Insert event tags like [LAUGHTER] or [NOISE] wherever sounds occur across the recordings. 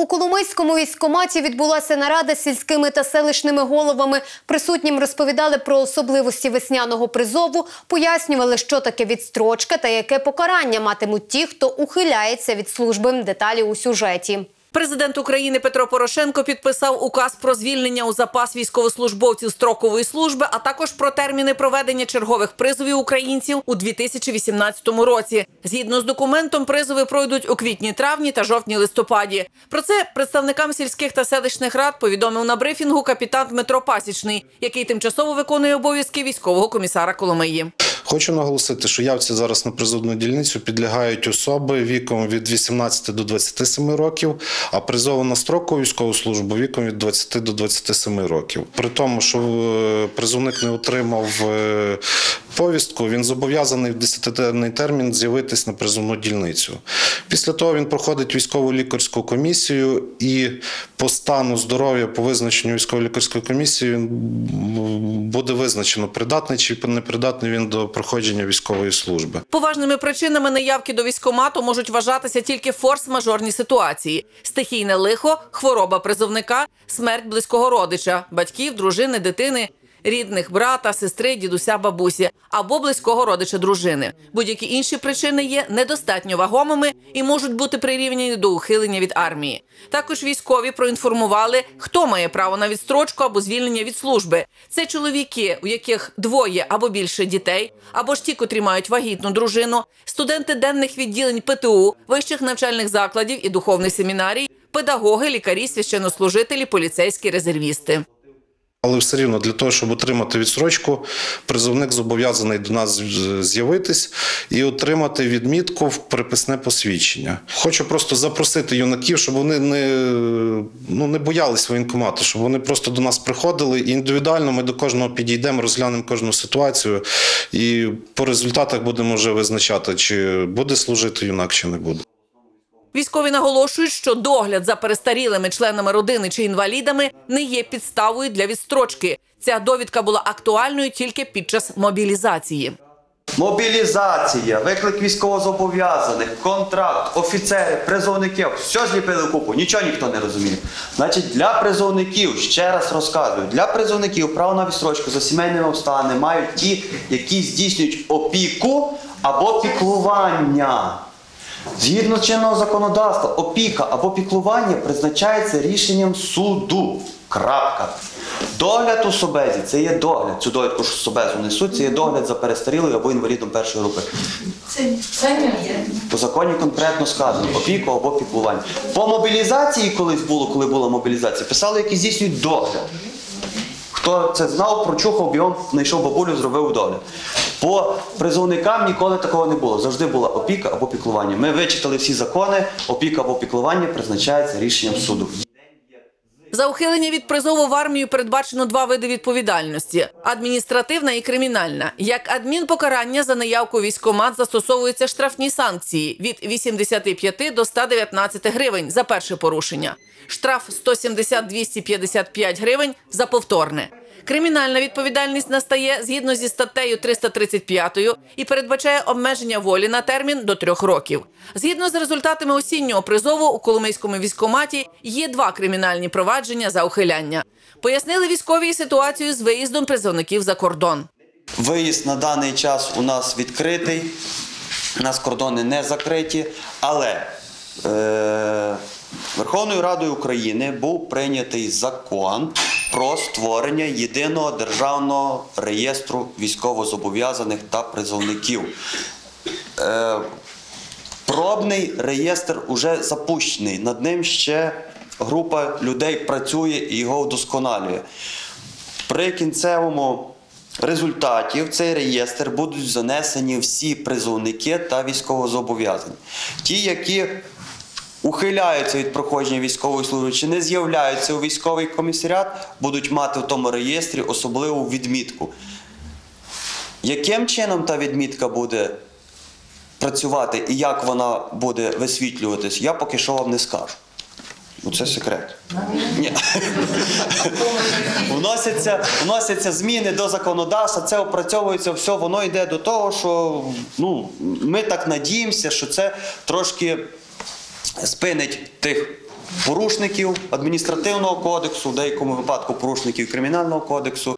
У Коломийському військкоматі відбулася нарада з сільськими та селищними головами. Присутнім розповідали про особливості весняного призову, пояснювали, що таке відстрочка та яке покарання матимуть ті, хто ухиляється від служби. Деталі у сюжеті. Президент України Петро Порошенко підписав указ про звільнення у запас військовослужбовців строкової служби, а також про терміни проведення чергових призовів українців у 2018 році. Згідно з документом, призови пройдуть у квітні, травні та жовтні листопаді. Про це представникам сільських та селищних рад повідомив на брифінгу капітан Дмитро Пасічний, який тимчасово виконує обов'язки військового комісара Коломиї. Хочу наголосити, що явці зараз на призовну дільницю підлягають особи віком від 18 до 27 років, а призову на строку військову службу віком від 20 до 27 років. При тому, що е, призовник не отримав е, повістку, він зобов'язаний в 10-денний термін з'явитись на призовну дільницю. Після того він проходить військову лікарську комісію і по стану здоров'я, по визначенню військово-лікарської комісії м, буде визначено, придатний чи непридатний він до проходження військової служби. Поважними причинами неявки до військкомату можуть вважатися тільки форс-мажорні ситуації: стихійне лихо, хвороба призовника, смерть близького родича, батьків, дружини, дитини. Рідних брата, сестри, дідуся, бабусі або близького родича дружини. Будь-які інші причини є недостатньо вагомими і можуть бути прирівняні до ухилення від армії. Також військові проінформували, хто має право на відстрочку або звільнення від служби. Це чоловіки, у яких двоє або більше дітей, або ж ті, котрі мають вагітну дружину, студенти денних відділень ПТУ, вищих навчальних закладів і духовних семінарій, педагоги, лікарі, священнослужителі, поліцейські резервісти. Але все рівно для того, щоб отримати відсрочку, призовник зобов'язаний до нас з'явитись і отримати відмітку в приписне посвідчення. Хочу просто запросити юнаків, щоб вони не, ну, не боялись воєнкомату, щоб вони просто до нас приходили і індивідуально ми до кожного підійдемо, розглянемо кожну ситуацію і по результатах будемо вже визначати, чи буде служити юнак, чи не буде. Військові наголошують, що догляд за перестарілими членами родини чи інвалідами не є підставою для відстрочки. Ця довідка була актуальною тільки під час мобілізації. Мобілізація, виклик військовозобов'язаних, контракт, офіцери, призовників. Все зліпили купу, нічого ніхто не розуміє. Значить, для призовників, ще раз розказую, для призовників право на відстрочку за сімейними обставинами мають ті, які здійснюють опіку або піклування. Згідно чинного законодавства, опіка або піклування призначається рішенням суду. Крапка. Догляд у собезі це є догляд. Цю довідку що собезу несуть, це є догляд за перестарілою або інвалідом першої групи. Це, це не є. По законі конкретно сказано опіку або піклування. По мобілізації колись було, коли була мобілізація, писали, які здійснюють догляд. Хто це знав, прочухав, бігом знайшов бабулю, зробив догляд. По призовникам ніколи такого не було. Завжди була опіка або піклування. Ми вичитали всі закони, опіка або піклування призначається рішенням суду. За ухилення від призову в армію передбачено два види відповідальності: адміністративна і кримінальна. Як адмінпокарання за неявку у військкомат застосовуються штрафні санкції від 85 до 119 гривень за перше порушення. Штраф 170-255 гривень за повторне. Кримінальна відповідальність настає згідно зі статтею 335 і передбачає обмеження волі на термін до трьох років. Згідно з результатами осіннього призову у Коломийському військкоматі є два кримінальні провадження за ухиляння. Пояснили військові ситуацію з виїздом призовників за кордон. Виїзд на даний час у нас відкритий, у нас кордони не закриті, але е, Верховною Радою України був прийнятий закон про створення єдиного державного реєстру військовозобов'язаних та призовників. Е, пробний реєстр уже запущений. Над ним ще група людей працює і його вдосконалює. При кінцевому результаті в цей реєстр будуть занесені всі призовники та військовозобов'язані. Ті, які ухиляються від проходження військової служби чи не з'являються у військовий комісаріат, будуть мати в тому реєстрі особливу відмітку. Яким чином та відмітка буде працювати і як вона буде висвітлюватись, я поки що вам не скажу. Ну, це секрет. Ні. [LAUGHS] вносяться, вносяться зміни до законодавства, це опрацьовується все, воно йде до того, що ну, ми так надіємося, що це трошки спинить тих порушників адміністративного кодексу, в деякому випадку порушників кримінального кодексу.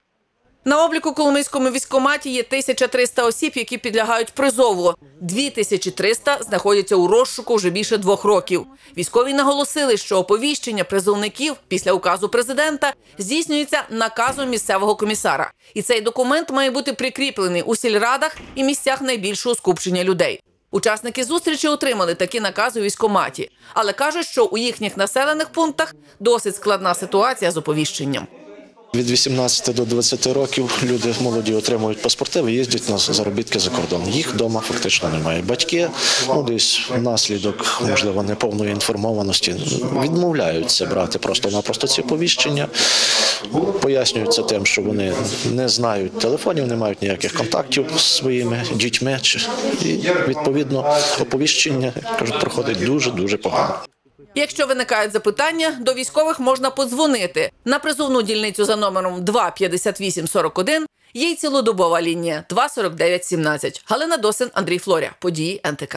На обліку Коломийському військкоматі є 1300 осіб, які підлягають призову. 2300 знаходяться у розшуку вже більше двох років. Військові наголосили, що оповіщення призовників після указу президента здійснюється наказом місцевого комісара. І цей документ має бути прикріплений у сільрадах і місцях найбільшого скупчення людей. Учасники зустрічі отримали такі накази у військоматі, але кажуть, що у їхніх населених пунктах досить складна ситуація з оповіщенням. Від 18 до 20 років люди молоді отримують паспорти, виїздять на заробітки за кордон. Їх вдома фактично немає. Батьки, ну десь внаслідок, можливо, неповної інформованості, відмовляються брати просто-напросто ці повіщення. Пояснюються тим, що вони не знають телефонів, не мають ніяких контактів з своїми дітьми. І відповідно оповіщення кажуть, проходить дуже дуже погано. Якщо виникають запитання, до військових можна подзвонити на призовну дільницю за номером 25841. Є й цілодобова лінія 24917. Галина Досин, Андрій Флоря. Події НТК.